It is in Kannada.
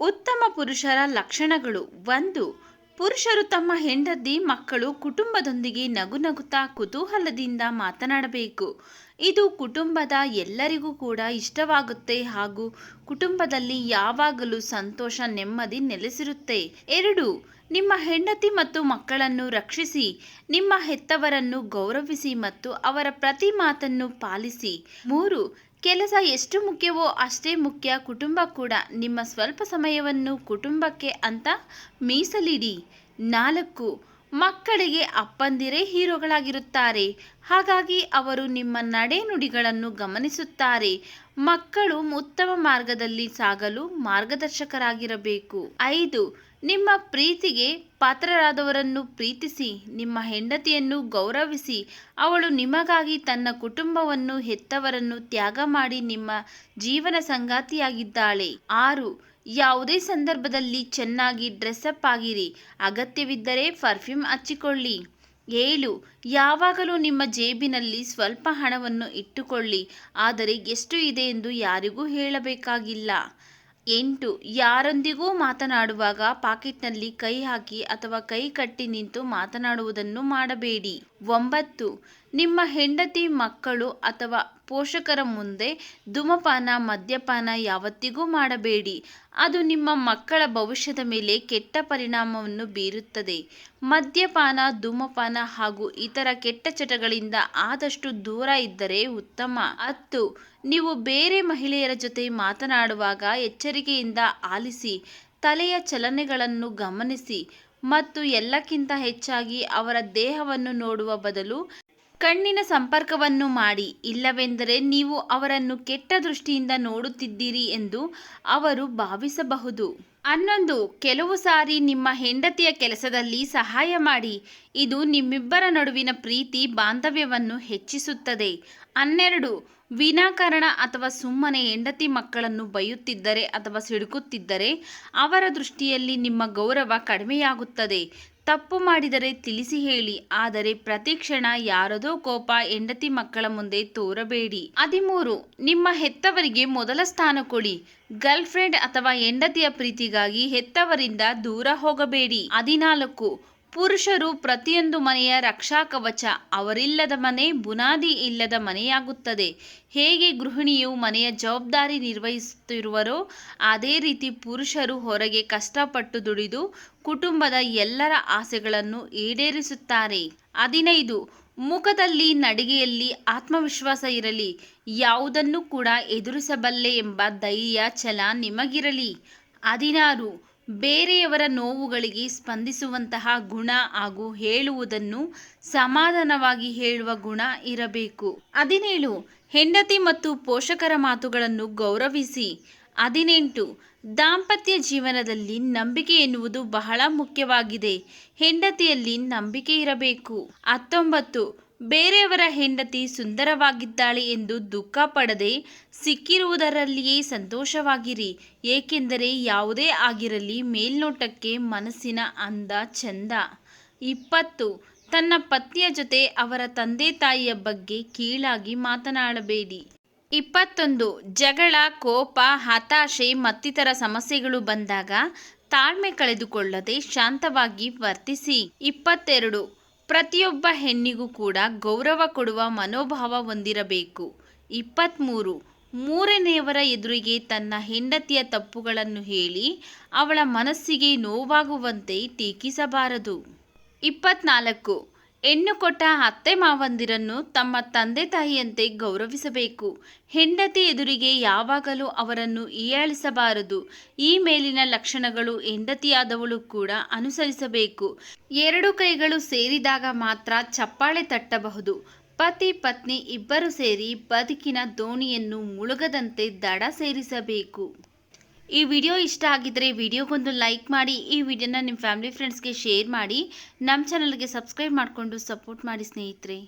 ಉತ್ತಮ ಪುರುಷರ ಲಕ್ಷಣಗಳು. ಒಂದು, ಪುರುಷರು ತಮ್ಮ ಹೆಂಡತಿ, ಮಕ್ಕಳು ಕುಟುಂಬದೊಂದಿಗೆ ನಗು ನಗುತ್ತಾ ಕುತೂಹಲದಿಂದ ಮಾತನಾಡಬೇಕು. ಇದು ಕುಟುಂಬದ ಎಲ್ಲರಿಗೂ ಕೂಡ ಇಷ್ಟವಾಗುತ್ತೆ ಹಾಗೂ ಕುಟುಂಬದಲ್ಲಿ ಯಾವಾಗಲೂ ಸಂತೋಷ, ನೆಮ್ಮದಿ ನೆಲೆಸಿರುತ್ತೆ. ಎರಡು ನಿಮ್ಮ ಹೆಂಡತಿ ಮತ್ತು ಮಕ್ಕಳನ್ನು ರಕ್ಷಿಸಿ, ನಿಮ್ಮ ಹೆತ್ತವರನ್ನು ಗೌರವಿಸಿ ಮತ್ತು ಅವರ ಪ್ರತಿ ಮಾತನ್ನು ಪಾಲಿಸಿ. ಮೂರು, ಕೆಲಸ ಎಷ್ಟು ಮುಖ್ಯವೋ ಅಷ್ಟೇ ಮುಖ್ಯ. ಕುಟುಂಬ ಕೂಡ ನಿಮ್ಮ ಸ್ವಲ್ಪ ಸಮಯವನ್ನು ಕುಟುಂಬಕ್ಕೆ ಅಂತ ಮೀಸಲಿಡಿ. ನಾಲ್ಕು, ಮಕ್ಕಳಿಗೆ ಅಪ್ಪಂದಿರೇ ಹೀರೋಗಳಾಗಿರುತ್ತಾರೆ. ಹಾಗಾಗಿ ಅವರು ನಿಮ್ಮ ನಡೆನುಡಿಗಳನ್ನು ಗಮನಿಸುತ್ತಾರೆ. ಮಕ್ಕಳು ಉತ್ತಮ ಮಾರ್ಗದಲ್ಲಿ ಸಾಗಲು ಮಾರ್ಗದರ್ಶಕರಾಗಿರಬೇಕು. ಐದು ನಿಮ್ಮ ಪ್ರೀತಿಗೆ ಪಾತ್ರರಾದವರನ್ನು ಪ್ರೀತಿಸಿ, ನಿಮ್ಮ ಹೆಂಡತಿಯನ್ನು ಗೌರವಿಸಿ, ಅವಳು ನಿಮಗಾಗಿ ತನ್ನ ಕುಟುಂಬವನ್ನು ಹೆತ್ತವರನ್ನು ತ್ಯಾಗ ಮಾಡಿ ನಿಮ್ಮ ಜೀವನ ಸಂಗಾತಿಯಾಗಿದ್ದಾಳೆ. ಆರು, ಯಾವುದೇ ಸಂದರ್ಭದಲ್ಲಿ ಚೆನ್ನಾಗಿ ಡ್ರೆಸ್ಅಪ್ ಆಗಿರಿ. ಅಗತ್ಯವಿದ್ದರೆ ಪರ್ಫ್ಯೂಮ್ ಹಚ್ಚಿಕೊಳ್ಳಿ. ಏಳು, ಯಾವಾಗಲೂ ನಿಮ್ಮ ಜೇಬಿನಲ್ಲಿ ಸ್ವಲ್ಪ ಹಣವನ್ನು ಇಟ್ಟುಕೊಳ್ಳಿ. ಆದರೆ ಎಷ್ಟು ಇದೆ ಎಂದು ಯಾರಿಗೂ ಹೇಳಬೇಕಾಗಿಲ್ಲ. ಎಂಟು. ಯಾರೊಂದಿಗೂ ಮಾತನಾಡುವಾಗ ಪಾಕೆಟ್ನಲ್ಲಿ ಕೈ ಹಾಕಿ ಅಥವಾ ಕೈ ಕಟ್ಟಿ ನಿಂತು ಮಾತನಾಡುವುದನ್ನು ಮಾಡಬೇಡಿ. ಒಂಬತ್ತು. ನಿಮ್ಮ ಹೆಂಡತಿ, ಮಕ್ಕಳು ಅಥವಾ ಪೋಷಕರ ಮುಂದೆ ಧೂಮಪಾನ, ಮದ್ಯಪಾನ ಯಾವತ್ತಿಗೂ ಮಾಡಬೇಡಿ. ಅದು ನಿಮ್ಮ ಮಕ್ಕಳ ಭವಿಷ್ಯದ ಮೇಲೆ ಕೆಟ್ಟ ಪರಿಣಾಮವನ್ನು ಬೀರುತ್ತದೆ. ಮದ್ಯಪಾನ, ಧೂಮಪಾನ ಹಾಗೂ ಇತರ ಕೆಟ್ಟ ಚಟಗಳಿಂದ ಆದಷ್ಟು ದೂರ ಇದ್ದರೆ ಉತ್ತಮ. ಹತ್ತು. ನೀವು ಬೇರೆ ಮಹಿಳೆಯರ ಜೊತೆ ಮಾತನಾಡುವಾಗ ಎಚ್ಚರಿಕೆಯಿಂದ ಆಲಿಸಿ, ತಲೆಯ ಚಲನೆಗಳನ್ನು ಗಮನಿಸಿ. ಮತ್ತು ಎಲ್ಲಕ್ಕಿಂತ ಹೆಚ್ಚಾಗಿ ಅವರ ದೇಹವನ್ನು ನೋಡುವ ಬದಲು ಕಣ್ಣಿನ ಸಂಪರ್ಕವನ್ನು ಮಾಡಿ, ಇಲ್ಲವೆಂದರೆ ನೀವು ಅವರನ್ನು ಕೆಟ್ಟ ದೃಷ್ಟಿಯಿಂದ ನೋಡುತ್ತಿದ್ದೀರಿ ಎಂದು ಅವರು ಭಾವಿಸಬಹುದು. ಹನ್ನೊಂದು ಕೆಲವು ಸಾರಿ ನಿಮ್ಮ ಹೆಂಡತಿಯ ಕೆಲಸದಲ್ಲಿ ಸಹಾಯ ಮಾಡಿ, ಇದು ನಿಮ್ಮಿಬ್ಬರ ನಡುವಿನ ಪ್ರೀತಿ ಬಾಂಧವ್ಯವನ್ನು ಹೆಚ್ಚಿಸುತ್ತದೆ. ಹನ್ನೆರಡು ವಿನಾಕಾರಣ ಅಥವಾ ಸುಮ್ಮನೆ ಹೆಂಡತಿ ಮಕ್ಕಳನ್ನು ಬೈಯುತ್ತಿದ್ದರೆ ಅಥವಾ ಸಿಡುಕುತ್ತಿದ್ದರೆ ಅವರ ದೃಷ್ಟಿಯಲ್ಲಿ ನಿಮ್ಮ ಗೌರವ ಕಡಿಮೆಯಾಗುತ್ತದೆ. ತಪ್ಪು ಮಾಡಿದರೆ ತಿಳಿಸಿ ಹೇಳಿ, ಆದರೆ ಪ್ರತಿಕ್ಷಣ ಯಾರದೋ ಕೋಪ ಹೆಂಡತಿ ಮಕ್ಕಳ ಮುಂದೆ ತೋರಬೇಡಿ. ಹದಿಮೂರು, ನಿಮ್ಮ ಹೆತ್ತವರಿಗೆ ಮೊದಲ ಸ್ಥಾನ ಕೊಡಿ. ಗರ್ಲ್ ಫ್ರೆಂಡ್ ಅಥವಾ ಹೆಂಡತಿಯ ಪ್ರೀತಿಗಾಗಿ ಹೆತ್ತವರಿಂದ ದೂರ ಹೋಗಬೇಡಿ. ಹದಿನಾಲ್ಕು ಪುರುಷರು ಪ್ರತಿಯೊಂದು ಮನೆಯ ರಕ್ಷಾ ಕವಚ, ಅವರಿಲ್ಲದ ಮನೆ, ಬುನಾದಿ ಇಲ್ಲದ ಮನೆಯಾಗುತ್ತದೆ. ಹೇಗೆ ಗೃಹಿಣಿಯು ಮನೆಯ ಜವಾಬ್ದಾರಿ ನಿರ್ವಹಿಸುತ್ತಿರುವರೋ, ಅದೇ ರೀತಿ ಪುರುಷರು ಹೊರಗೆ ಕಷ್ಟಪಟ್ಟು ದುಡಿದು ಕುಟುಂಬದ ಎಲ್ಲರ ಆಸೆಗಳನ್ನು ಈಡೇರಿಸುತ್ತಾರೆ. ಹದಿನೈದು. ಮುಖದಲ್ಲಿ ನಡಿಗೆಯಲ್ಲಿ ಆತ್ಮವಿಶ್ವಾಸ ಇರಲಿ. ಯಾವುದನ್ನು ಕೂಡ ಎದುರಿಸಬಲ್ಲೆ ಎಂಬ ಧೈರ್ಯ, ಛಲ ನಿಮಗಿರಲಿ. ಹದಿನಾರು. ಬೇರೆಯವರ ನೋವುಗಳಿಗೆ ಸ್ಪಂದಿಸುವಂತಹ ಗುಣ ಹಾಗೂ ಹೇಳುವುದನ್ನು ಸಮಾಧಾನವಾಗಿ ಹೇಳುವ ಗುಣ ಇರಬೇಕು. ಹದಿನೇಳು, ಹೆಂಡತಿ ಮತ್ತು ಪೋಷಕರ ಮಾತುಗಳನ್ನು ಗೌರವಿಸಿ. ಹದಿನೆಂಟು, ದಾಂಪತ್ಯ ಜೀವನದಲ್ಲಿ ನಂಬಿಕೆ ಎನ್ನುವುದು ಬಹಳ ಮುಖ್ಯವಾಗಿದೆ. ಹೆಂಡತಿಯಲ್ಲಿ ನಂಬಿಕೆ ಇರಬೇಕು. ಹತ್ತೊಂಬತ್ತು ಬೇರೆಯವರ ಹೆಂಡತಿ ಸುಂದರವಾಗಿದ್ದಾಳೆ ಎಂದು ದುಃಖ ಪಡದೆ ಸಿಕ್ಕಿರುವುದರಲ್ಲಿಯೇ ಸಂತೋಷವಾಗಿರಿ. ಏಕೆಂದರೆ ಯಾವುದೇ ಆಗಿರಲಿ ಮೇಲ್ನೋಟಕ್ಕೆ ಮನಸ್ಸಿನ ಅಂದ ಚಂದ. ಇಪ್ಪತ್ತು. ತನ್ನ ಪತ್ನಿಯ ಜೊತೆ ಅವರ ತಂದೆ ತಾಯಿಯ ಬಗ್ಗೆ ಕೀಳಾಗಿ ಮಾತನಾಡಬೇಡಿ. ಇಪ್ಪತ್ತೊಂದು. ಜಗಳ, ಕೋಪ, ಹತಾಶೆ ಮತ್ತಿತರ ಸಮಸ್ಯೆಗಳು ಬಂದಾಗ ತಾಳ್ಮೆ ಕಳೆದುಕೊಳ್ಳದೆ ಶಾಂತವಾಗಿ ವರ್ತಿಸಿ. ಇಪ್ಪತ್ತೆರಡು. ಪ್ರತಿಯೊಬ್ಬ ಹೆಣ್ಣಿಗೂ ಕೂಡ ಗೌರವ ಕೊಡುವ ಮನೋಭಾವ ಹೊಂದಿರಬೇಕು. ಇಪ್ಪತ್ತ್ಮೂರು ಮೂರನೆಯವರ ಎದುರಿಗೆ ತನ್ನ ಹೆಂಡತಿಯ ತಪ್ಪುಗಳನ್ನು ಹೇಳಿ ಅವಳ ಮನಸ್ಸಿಗೆ ನೋವಾಗುವಂತೆ ಟೀಕಿಸಬಾರದು. ಇಪ್ಪತ್ನಾಲ್ಕು. ಹೆಣ್ಣು ಕೊಟ್ಟ ಅತ್ತೆ ಮಾವಂದಿರನ್ನು ತಮ್ಮ ತಂದೆ ತಾಯಿಯಂತೆ ಗೌರವಿಸಬೇಕು. ಹೆಂಡತಿ ಎದುರಿಗೆ ಯಾವಾಗಲೂ ಅವರನ್ನು ಹೀಯಾಳಿಸಬಾರದು. ಈ ಮೇಲಿನ ಲಕ್ಷಣಗಳು ಹೆಂಡತಿಯಾದವಳು ಕೂಡ ಅನುಸರಿಸಬೇಕು. ಎರಡು ಕೈಗಳು ಸೇರಿದಾಗ ಮಾತ್ರ ಚಪ್ಪಾಳೆ ತಟ್ಟಬಹುದು. ಪತಿ, ಪತ್ನಿ ಇಬ್ಬರು ಸೇರಿ ಬದುಕಿನ ದೋಣಿಯನ್ನು ಮುಳುಗದಂತೆ ದಡ ಸೇರಿಸಬೇಕು. ಈ ವಿಡಿಯೋ ಇಷ್ಟ ಆಗಿದ್ದರೆ ವಿಡಿಯೋಗೊಂದು ಲೈಕ್ ಮಾಡಿ, ಈ ವಿಡಿಯೋನ ನಿಮ್ಮ ಫ್ಯಾಮಿಲಿ ಫ್ರೆಂಡ್ಸ್ಗೆ ಶೇರ್ ಮಾಡಿ, ನಮ್ಮ ಚಾನಲ್ಗೆ ಸಬ್ಸ್ಕ್ರೈಬ್ ಮಾಡಿಕೊಂಡು ಸಪೋರ್ಟ್ ಮಾಡಿ ಸ್ನೇಹಿತರೆ.